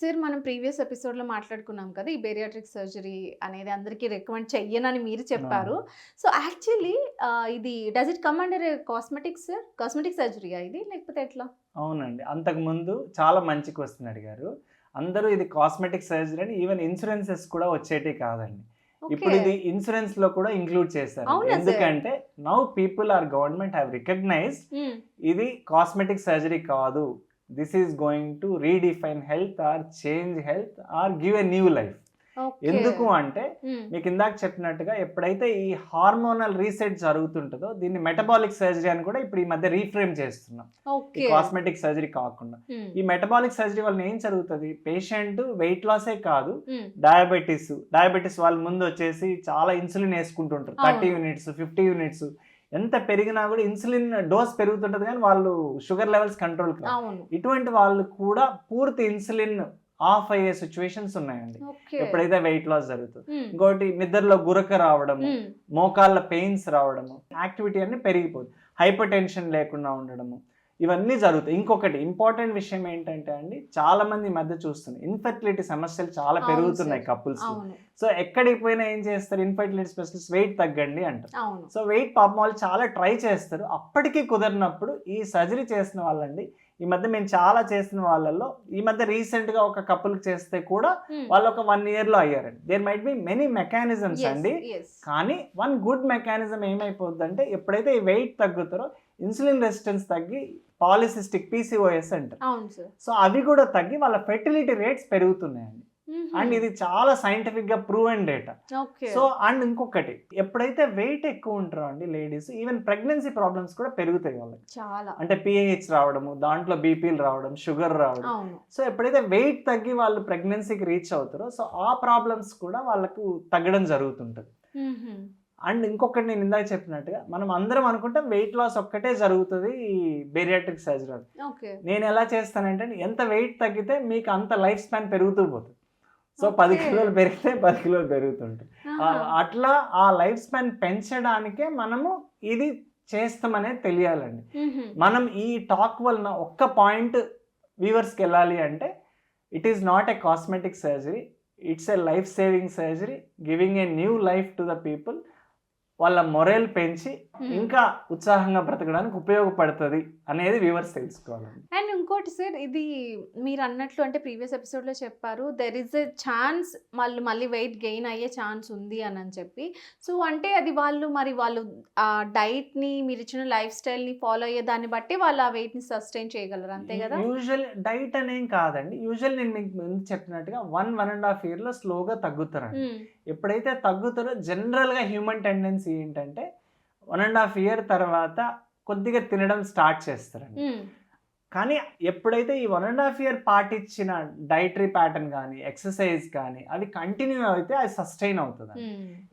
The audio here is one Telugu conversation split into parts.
సార్ మనం ప్రీవియస్ ఎపిసోడ్లో మాట్లాడుకున్నాం కదా ఈ బేరియాట్రిక్ సర్జరీ అనేది అందరికీ రికమెండ్ చెయ్యనని మీరు చెప్పారు. సో యాక్చువల్లీ ఇది does it come under cosmetics sir? Cosmetic సర్జరీయా ఇది? లేకపోతే ఎట్లా? అవునండి. అంతకుముందు చాలా మంచి క్వశ్చన్ అడిగారు. అందరూ ఇది కాస్మెటిక్ సర్జరీ అని ఈవెన్ ఇన్సూరెన్సెస్ కూడా వచ్చేటి కాదండి. ఇప్పుడు ఇది ఇన్సూరెన్స్లో కూడా ఇంక్లూడ్ చేశారు? ఎందుకంటే now people are government have recognise ఇది కాస్మెటిక్ సర్జరీ కాదు. This is going to redefine health or change health or give a new life ఎందుకు అంటే మీకు ఇందాక చెప్పినట్టుగా ఎప్పుడైతే ఈ హార్మోనల్ రీసెట్ జరుగుతుంటుందో దీన్ని మెటబాలిక్ సర్జరీ అని కూడా ఇప్పుడు ఈ మధ్య రీఫ్రేమ్ చేస్తున్నాం. కాస్మెటిక్ సర్జరీ కాకుండా. ఈ మెటబాలిక్ సర్జరీ వల్ల ఏం జరుగుతుంది? పేషెంట్ వెయిట్ లాసే కాదు. డయాబెటీస్ డయాబెటీస్ వాళ్ళ ముందు వచ్చేసి చాలా ఇన్సులిన్ వేసుకుంటుంటారు. థర్టీ యూనిట్స్ ఫిఫ్టీ యూనిట్స్ ఎంత పెరిగినా కూడా ఇన్సులిన్ డోస్ పెరుగుతుంటది కానీ వాళ్ళు షుగర్ లెవెల్స్ కంట్రోల్ ఇటువంటి వాళ్ళు కూడా పూర్తి ఇన్సులిన్ ఆఫ్ అయ్యే సిచ్యువేషన్స్ ఉన్నాయండి. ఎప్పుడైతే వెయిట్ లాస్ జరుగుతుంది. ఇంకోటి నిద్రలో గురక రావడము మోకాళ్ళ పెయిన్స్ రావడము యాక్టివిటీ అన్ని పెరిగిపోతుంది. హైపర్ టెన్షన్ లేకుండా ఉండడము ఇవన్నీ జరుగుతాయి. ఇంకొకటి ఇంపార్టెంట్ విషయం ఏంటంటే అండి చాలా మంది మధ్య చూస్తున్నాయి ఇన్ఫర్టిలిటీ సమస్యలు చాలా పెరుగుతున్నాయి. కపుల్స్ సో ఎక్కడికి పోయినా ఏం చేస్తారు? ఇన్ఫర్టిలిటీ స్పెషలిస్ట్ వెయిట్ తగ్గండి అంటారు. సో వెయిట్ పాపం వాళ్ళు చాలా ట్రై చేస్తారు. అప్పటికీ కుదరినప్పుడు ఈ సర్జరీ చేసిన వాళ్ళండి ఈ మధ్య మేము చాలా చేసిన వాళ్ళల్లో ఈ మధ్య రీసెంట్గా ఒక కపుల్ చేస్తే కూడా. వాళ్ళు ఒక వన్ ఇయర్లో అయ్యారండి. There might be many mechanisms అండి. కానీ వన్ గుడ్ మెకానిజం ఏమైపోద్ది అంటే ఎప్పుడైతే ఈ వెయిట్ తగ్గుతారో ఇన్సులిన్ రెసిస్టెన్స్ తగ్గి పాలిసిస్టిక్ పీసీఓఎస్ అంటారు. సో అవి కూడా తగ్గి వాళ్ళ ఫెర్టిలిటీ రేట్స్ పెరుగుతున్నాయండి. అండ్ ఇది చాలా సైంటిఫిక్గా prove and data so and ఇంకొకటి ఎప్పుడైతే వెయిట్ ఎక్కువ ఉంటారో అండి లేడీస్ ఈవెన్ ప్రెగ్నెన్సీ ప్రాబ్లమ్స్ కూడా పెరుగుతాయి వాళ్ళకి. చాలా. అంటే పిహెచ్ రావడము దాంట్లో బీపీలు రావడం షుగర్ రావడం. సో ఎప్పుడైతే వెయిట్ తగ్గి వాళ్ళు ప్రెగ్నెన్సీకి రీచ్ అవుతారో సో ఆ ప్రాబ్లమ్స్ కూడా వాళ్ళకు తగ్గడం జరుగుతుంటుంది. మ్మ్. అండ్ ఇంకొకటి నేను ఇందాక చెప్పినట్టుగా మనం అందరం అనుకుంటాం వెయిట్ లాస్ ఒక్కటే జరుగుతుంది ఈ బేరియాట్రిక్ సర్జరీ నేను ఎలా చేస్తానంటే ఎంత వెయిట్ తగ్గితే మీకు అంత లైఫ్ స్పాన్ పెరుగుతూ పోతుంది. సో పది. కిలోలు పెరిగితే పది కిలోలు ఆహా. అట్లా ఆ లైఫ్ స్పాన్ పెంచడానికే మనము ఇది చేస్తామనేది తెలియాలండి. మనం ఈ టాక్ వలన ఒక్క పాయింట్ వ్యూవర్స్కి వెళ్ళాలి అంటే it is not a cosmetic surgery it's a life saving surgery giving a new life to the people వాళ్ళ మొరల్ పెంచి. ఇంకా ఉత్సాహంగా బ్రతకడానికి ఉపయోగపడుతుంది అనేది వ్యూవర్స్ తెలుసుకోవాలండి అండ్ ఇంకోటి సార్ ఇది మీరు అన్నట్లు అంటే ప్రీవియస్ ఎపిసోడ్లో చెప్పారు దెర్ ఇస్ ఎ ఛాన్స్ వాళ్ళు మళ్ళీ వెయిట్ గెయిన్ అయ్యే ఛాన్స్ ఉంది అని అని చెప్పి. సో అంటే అది వాళ్ళు మరి వాళ్ళు ఆ డైట్ని మీరు ఇచ్చిన లైఫ్ స్టైల్ని ఫాలో అయ్యే దాన్ని బట్టి వాళ్ళు ఆ వెయిట్ని సస్టైన్ చేయగలరు అంతే కదా? యూజువల్ డైట్ అనేం కాదండి. యూజువల్ నేను మీకు ముందు చెప్పినట్టుగా వన్ వన్ అండ్ హాఫ్ ఇయర్లో స్లోగా తగ్గుతారండి. మ్మ్. ఎప్పుడైతే తగ్గుతారో జనరల్గా హ్యూమన్ టెండెన్సీ ఏంటంటే వన్ అండ్ హాఫ్ ఇయర్ తర్వాత కొద్దిగా తినడం స్టార్ట్ చేస్తారండి. కానీ ఎప్పుడైతే ఈ వన్ అండ్ హాఫ్ ఇయర్ పాటించిన డైటరీ ప్యాటర్న్ కానీ ఎక్సర్సైజ్ కానీ అవి కంటిన్యూ అయితే అది సస్టైన్ అవుతుంది.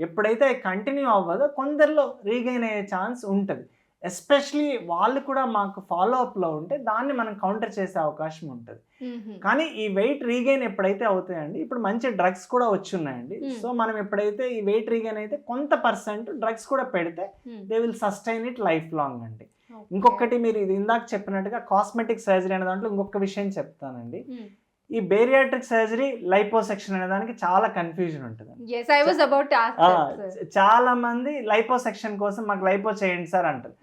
ఎప్పుడైతే అది కంటిన్యూ అవ్వదో కొందరిలో రీగైన్ అయ్యే ఛాన్స్ ఉంటుంది ఎస్పెషలీ వాళ్ళు కూడా మాకు ఫాలో అప్లో ఉంటే దాన్ని మనం కౌంటర్ చేసే అవకాశం ఉంటుంది. కానీ ఈ వెయిట్ రీగైన్ ఎప్పుడైతే అవుతాయండి ఇప్పుడు మంచి డ్రగ్స్ కూడా వచ్చి ఉన్నాయండి Hmm. సో మనం ఎప్పుడైతే ఈ వెయిట్ రీగైన్ అయితే కొంత పర్సెంట్ డ్రగ్స్ కూడా పెడితే. They will sustain it life long అండి. ఇంకొకటి మీరు ఇది ఇందాక చెప్పినట్టుగా కాస్మెటిక్ సర్జరీ అనే దాంట్లో ఇంకొక విషయం చెప్తానండి. ఈ బేరియాట్రిక్ సర్జరీ లైపోసెక్షన్ అనే దానికి చాలా కన్ఫ్యూజన్ ఉంటుంది. చాలా మంది లైపోసెక్షన్ కోసం మాకు లైపో చేయండి సార్ అంటారు.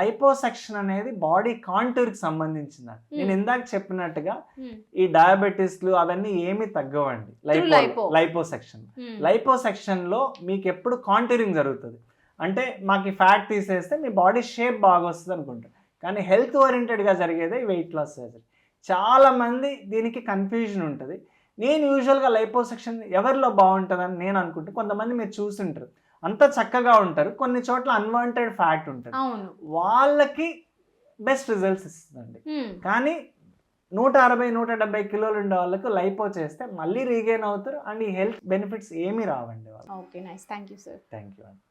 లైపోసెక్షన్ అనేది బాడీ కాంటూర్కి సంబంధించింది నేను Hmm. ఇందాక చెప్పినట్టుగా మ్మ్. ఈ డయాబెటీస్లు అవన్నీ ఏమీ తగ్గవండి. Lipo liposuction. లైపోసెక్షన్లో మీకు ఎప్పుడు కాంటూరింగ్ జరుగుతుంది అంటే మాకు ఫ్యాట్ తీసేస్తే మీ బాడీ షేప్ బాగా వస్తుంది అనుకుంటారు కానీ హెల్త్ ఓరియంటెడ్గా జరిగేదే వెయిట్ లాస్ సర్జరీ చాలా మంది దీనికి కన్ఫ్యూజన్ ఉంటుంది. నేను యూజువల్గా లైపోసెక్షన్ ఎవరిలో బాగుంటుందని నేను అనుకుంటే. కొంతమంది మీరు చూసుంటారు. అంత చక్కగా ఉంటారు. కొన్ని చోట్ల అన్వాంటెడ్ ఫ్యాట్ ఉంటుంది. వాళ్ళకి బెస్ట్ రిజల్ట్స్ ఇస్తుందండి. కానీ నూట అరవై నూట డెబ్బై కిలోలు ఉండే వాళ్ళకు లైపో చేస్తే మళ్ళీ రీగైన్ అవుతారు. అండ్ ఈ హెల్త్ బెనిఫిట్స్ ఏమీ రావండి వాళ్ళు okay nice. Thank you sir. Thank you అండి.